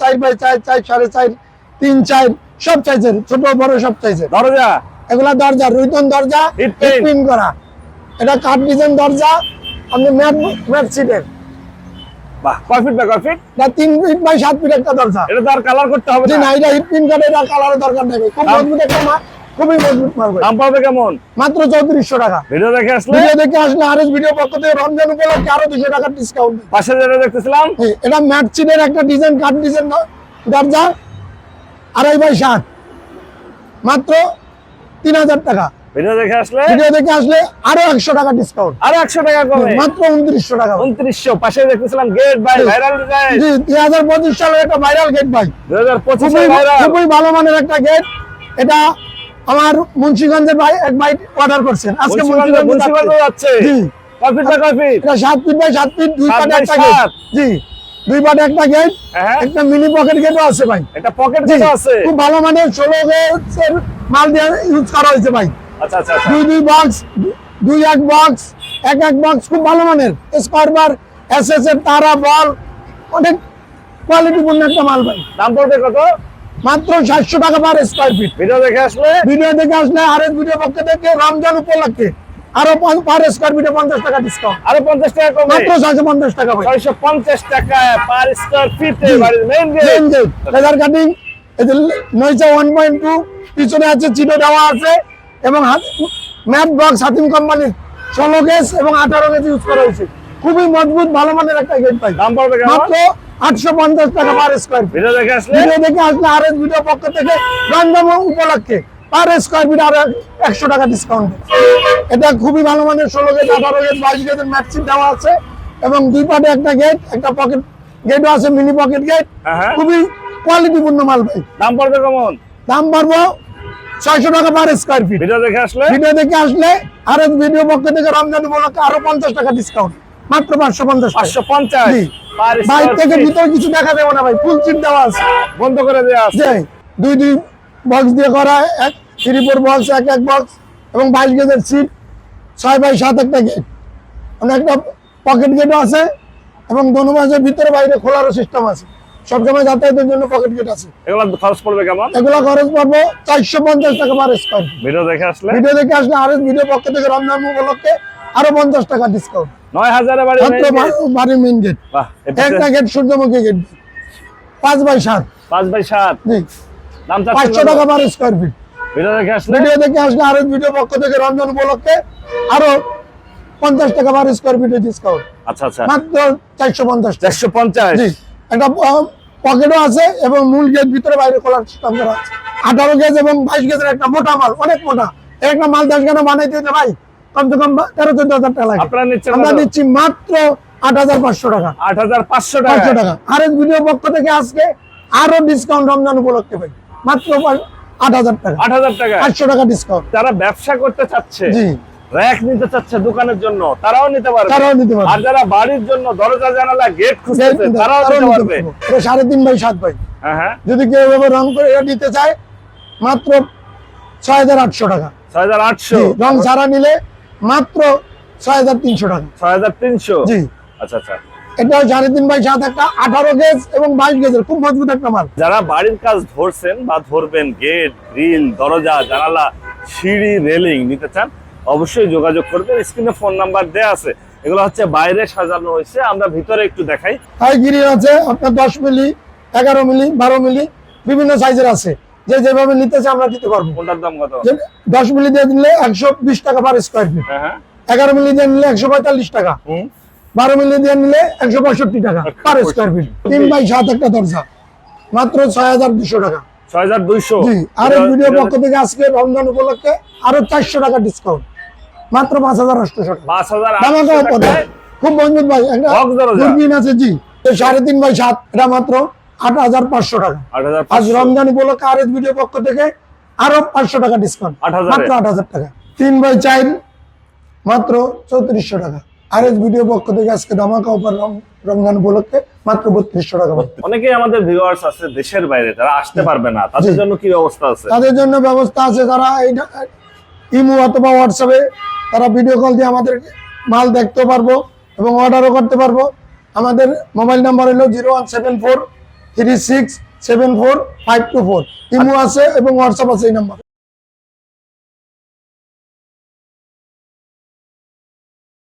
চার বাই চার চার সাড়ে চার তিন চার সব চাইছেন ছোট বড় সব চাইছেন। দরজা? এগুলা দরজা রুইতন দরজা করা। এটা কাঠ ডিজাইন দরজা আপনি ম্যাট ম্যাট সিটের বাহ কয় ফিট বাই কয় ফিট? এটা তিন ফিট বাই সাত ফিট একটা দরজা। এটা তার কালার করতে হবে না। এটা হিট করে এটা কালারের দরকার নেই খুব মজবুত একটা খুবই মজবুত মাল ভাই। দাম পাবে কেমন? মাত্র চৌত্রিশশো টাকা। ভিডিও দেখে আসলে? ভিডিও দেখে আসলে আরএস ভিডিও পক্ষ থেকে রমজান উপলক্ষে আরও দুশো টাকার ডিসকাউন্ট পাশে যেটা দেখতেছিলাম। এটা ম্যাট সিটের একটা ডিজাইন কাঠ ডিজাইন দরজা আড়াই বাই সাত। মাত্র তিন হাজার টাকা। ভিডিও দেখে আসলে? ভিডিও দেখে আসলে আরও একশো টাকা ডিসকাউন্ট আরও একশো টাকা কমে। মাত্র উনত্রিশশো টাকা। উনত্রিশশো পাশে দেখতেছিলাম গেট বাই ভাইরাল ডিজাইন জি দুই হাজার পঁচিশ সালের একটা ভাইরাল গেট ভাই দুই হাজার পঁচিশে ভাইরাল খুবই ভালো মানের একটা গেট এটা আমার মুন্সিগঞ্জের ভাই এক ভাই অর্ডার করছেন। আজকে মুন্সিগঞ্জে যাচ্ছে। জি। বাই কয় ফিট এটা সাত ফিট বাই সাত ফিট দুই পাটে বাই একটা গেট জি। দুই পাটে একটা গেট একটা মিনি পকেট গেটও আছে ভাই। এটা পকেট জি, আছে। খুব ভালো মানের ষোলো গেটের মাল দিয়ে ইউজ করা হয়েছে ভাই। আচ্ছা আচ্ছা আচ্ছা। দুই দুই বক্স দুই এক বক্স এক এক বক্স খুব ভালো মানের। স্কোয়ার বার এর তারা বল অনেক কোয়ালিটিপূর্ণ একটা মাল ভাই। দাম পড়বে কত? মাত্র সাতশো টাকা পার স্কোয়ার ফিট ভিডিও দেখে আসলে? ভিডিও দেখে আসলে আর এস ভিডিও পক্ষ থেকে রমজান উপলক্ষে আরও পার স্কোয়ার ফিটে পঞ্চাশ টাকা ডিসকাউন্ট আরও পঞ্চাশ টাকা কমে। মাত্র ছয়শো পঞ্চাশ টাকা ছয়শো পঞ্চাশ টাকা পার স্কোয়ার ফিটে। মেইন গেট এই যে নয়শো ওয়ান পয়েন্ট টু পিছনে আছে চিটো দেওয়া আছে এবং ম্যাট বক্স হাতিম কোম্পানির ষোলো গেজ এবং আঠারো গেজ ইউজ করা হয়েছে। খুবই মজবুত ভালো মানের একটা গেট পাই। দাম পড়বে মাত্র আটশো পঞ্চাশ টাকা পার স্কোয়ার ফিট ভিডিও দেখে আসলে? ভিডিও দেখে আসলে আর এস ভিডিও পক্ষ থেকে রমজান উপলক্ষে পার স্কোয়ার ফিট আরও একশো টাকা ডিসকাউন্ট এটা খুবই ভালো মানের ষোলো গেট আঠারো গেট বাইশ গেটের ম্যাক্সিম দেওয়া আছে। এবং দুই পাটে একটা গেট একটা পকেট গেটও আছে মিনি পকেট গেট। খুবই কোয়ালিটিপূর্ণ মাল ভাই। দাম পড়বে কেমন? দাম পারব ছয়শো টাকা পার স্কোয়ার ফিট ভিডিও দেখে আসলে? ভিডিও দেখে আসলে আর এস ভিডিও পক্ষ থেকে রমজান উপলক্ষে আরও পঞ্চাশ টাকা ডিসকাউন্ট মাত্র পাঁচশো পঞ্চাশ পাঁচশো পঞ্চাশ? জি। বাইর থেকে ভিতরে কিছু দেখা যাবে না ভাই ফুল সিট দেওয়া আছে। বন্ধ করে দেওয়া আছে। দুই দুই বক্স দিয়ে করা এক থ্রি ফোর বক্স এক এক বক্স এবং বাইশ গেজের সিট ছয় বাই সাত একটা গেট মানে একটা পকেট গেটও আছে এবং দোনো মাসের ভিতরে বাইরে খোলারও সিস্টেম আছে। সবসময় যাতায়াতের জন্য পকেট গেট আছে। এগুলো খরচ পড়বে কেমন? এগুলো খরচ পড়ব চারশো পঞ্চাশ টাকা পার স্কোয়ার ভিডিও দেখে আসলে? ভিডিও দেখে আসলে আর ভিডিও পক্ষ থেকে রমজান উপলক্ষে আরও পঞ্চাশ টাকা ডিসকাউন্ট নয় হাজারে বাড়ির গেট একটা গেট সূর্যমুখী গেট পাঁচ বাই সাত। পাঁচ বাই সাত। পাঁচশো টাকা পার স্কোয়ার ফিট ভিডিও দেখে আসলে? ভিডিও দেখে আসলে আরও ভিডিও পক্ষ থেকে রমজান উপলক্ষে আরও পঞ্চাশ টাকা পার স্কোয়ার ফিটের ডিসকাউন্ট আচ্ছা আচ্ছা। মাত্র চারশো পঞ্চাশ। চারশো পঞ্চাশ। একটা পকেটও আছে এবং মূল গেট ভিতরে বাইরে খোলার সিস্টেম করা আছে। আঠারো গেজ এবং বাইশ গেজের একটা মোটা মাল অনেক মোটা। একটা মাল দশ কেন বানাইতে হইতে ভাই কমসে কম তেরো চোদ্দ হাজার টাকা লাগে। আমরা নিচ্ছি মাত্র আট হাজার পাঁচশো টাকা। আট হাজার পাঁচশো পাঁচশো টাকা। আর ভিডিও পক্ষ থেকে আজকে আরও ডিসকাউন্ট রমজান উপলক্ষে ভাই মাত্র আট হাজার টাকা। আট হাজার টাকা। পাঁচশো টাকা ডিসকাউন্ট যারা ব্যবসা করতে চাচ্ছে জি। র্যাক নিতে চাচ্ছে দোকানের জন্য তারাও নিতে পারবে। তারাও নিতে পারবে। আর যারা বাড়ির জন্য দরজা জানালা গেট খুঁজতেছে তারাও নিতে পারবে। এটা সাড়ে তিন বাই সাত ভাই হ্যাঁ হ্যাঁ। যদি কেউ এভাবে রং করে এটা নিতে চায় মাত্র ছয় হাজার আটশো টাকা। ছয় হাজার আটশো। রং ছাড়া নিলে মাত্র ছয় হাজার তিনশো টাকা। ছয় হাজার তিনশো? জি। আচ্ছা আচ্ছা। এটা সাড়ে তিন বাই সাত একটা আঠারো গেজ এবং বাইশ গেজের খুব মজবুত একটা মাল। যারা বাড়ির কাজ ধরছেন বা ধরবেন গেট গ্রিল দরজা জানালা সিঁড়ি রেলিং নিতে চান অবশ্যই যোগাযোগ করবেন। স্ক্রিনে ফোন নাম্বার দেয়া আছে। এগুলো হচ্ছে বাইরে সাজানো হয়েছে। আমরা ভিতরে একটু দেখাই। হাই গিরি আছে আপনার দশ মিলি এগারো মিলি বারো মিলি বিভিন্ন সাইজের আছে। যে যেভাবে নিতে চায় আমরা দিতে পারব। কোনটার দাম কত? দশ মিলি দিয়ে দিলে একশো বিশ টাকা পার স্কোয়ার ফিট এগারো মিলি দিয়ে নিলে একশো পঁয়তাল্লিশ টাকা। বারো মিলি দিয়ে নিলে একশো পঁয়ষট্টি টাকা পার স্কোয়ার ফিট তিন বাই সাত একটা দরজা। মাত্র ছয় হাজার দুশো টাকা। ছয় হাজার দুইশো? জি আর ভিডিও পক্ষ থেকে আজকে রমজান উপলক্ষে আরও চারশো টাকা ডিসকাউন্ট মাত্র পাঁচ হাজার আটশো পাঁচ হাজার দামা আটশো দেওয়ার কথা টাকায় খুব মজবুত ভাই একটা আছে জি। সাড়ে তিন বাই সাত এটা মাত্র আট হাজার পাঁচশো টাকা। আজ রমজান উপলক্ষে আর ভিডিও পক্ষ থেকে আরও পাঁচশো টাকা ডিসকাউন্ট 8,000 মাত্র আট হাজার টাকা। তিন বাই চার মাত্র চৌত্রিশশো টাকা। আর ভিডিও পক্ষ থেকে আজকে ধামাকা উপর রমজান উপলক্ষে মাত্র বত্রিশশো টাকা অনেকেই আমাদের ভিউয়ার্স আছে দেশের বাইরে যারা আসতে পারবে না। তাদের জন্য কি ব্যবস্থা আছে? তাদের জন্য ব্যবস্থা আছে তারা এইটা ইমো অথবা হোয়াটসঅ্যাপে তারা ভিডিও কল দিয়ে আমাদের মাল দেখতে পারব এবং অর্ডারও করতে পারব। আমাদের মোবাইল নাম্বার হলো zero one seven four three six seven four five two four. Imo আছে এবং হোয়াটসঅ্যাপ আছে এই নাম্বার।